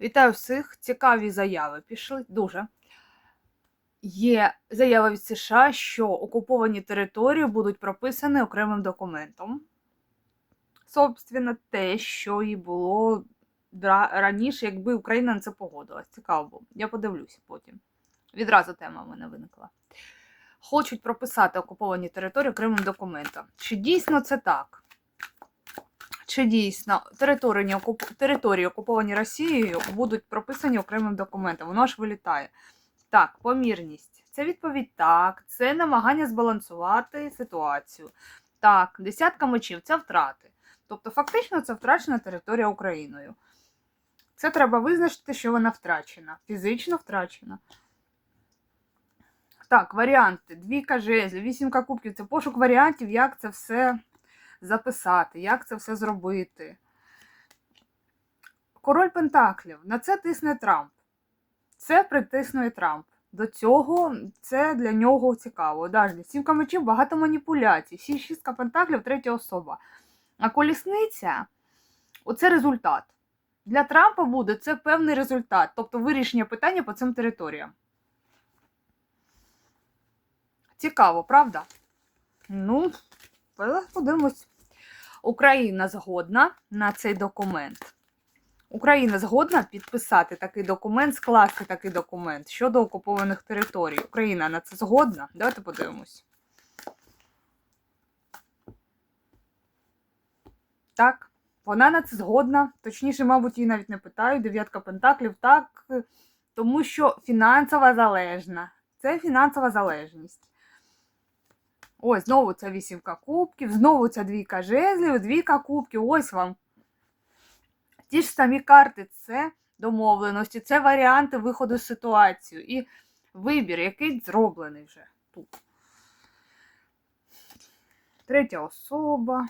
Вітаю всіх! Цікаві заяви пішли дуже. Є заява від США, що окуповані території будуть прописані окремим документом. Собственно, те, що і було раніше, якби Україна на це погодилась. Цікаво було. Я подивлюся потім. Відразу тема в мене виникла. Хочуть прописати окуповані території окремим документом. Чи дійсно це так? Чи дійсно території, окуп... території окуповані Росією будуть прописані окремим документом? Воно ж вилітає. Так, помірність. Це відповідь так. Це намагання збалансувати ситуацію. Так, десятка мечів це втрати. Тобто, фактично, це втрачена територія Україною. Це треба визначити, що вона втрачена. Фізично втрачена. Так, варіанти. Двійка жезлів, вісімка кубків це пошук варіантів, як це все записати, як це все зробити. Король Пентаклів. На це тисне Трамп. Це притиснує Трамп. До цього це для нього цікаво. Далі, сімка мечів, багато маніпуляцій. Всі шістка пентаклів, третя особа. А колісниця оце результат. Для Трампа буде це певний результат, тобто вирішення питання по цим територіям. Цікаво, правда? Ну, подивимось. Україна згодна на цей документ. Україна згодна підписати такий документ, скласти такий документ щодо окупованих територій. Україна на це згодна? Давайте подивимось. Так, вона на це згодна. Точніше, мабуть, її навіть не питаю. Дев'ятка пентаклів, так, тому що фінансова залежна. Це фінансова залежність. Ось, знову ця вісімка кубків, знову ця двійка жезлів, двійка кубків. Ось вам. Ті ж самі карти це домовленості, це варіанти виходу з ситуації. І вибір, який зроблений вже тут. Третя особа.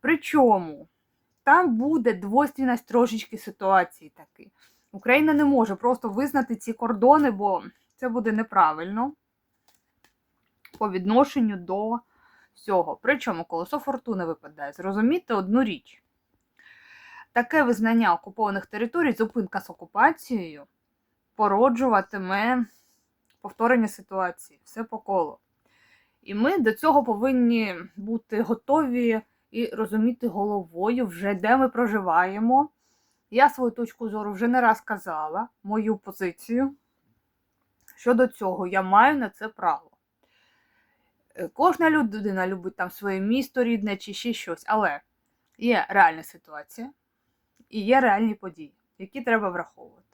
Причому там буде двойственність трошечки ситуації таки. Україна не може просто визнати ці кордони, бо це буде неправильно по відношенню до всього. Причому колесо фортуни випадає. Зрозуміти одну річ. Таке визнання окупованих територій, зупинка з окупацією, породжуватиме повторення ситуації, все по колу. І ми до цього повинні бути готові і розуміти головою, вже де ми проживаємо. Я свою точку зору вже не раз казала, мою позицію. Щодо цього, я маю на це право. Е, Кожна людина любить там своє місто рідне чи ще щось, але є реальна ситуація і є реальні події, які треба враховувати.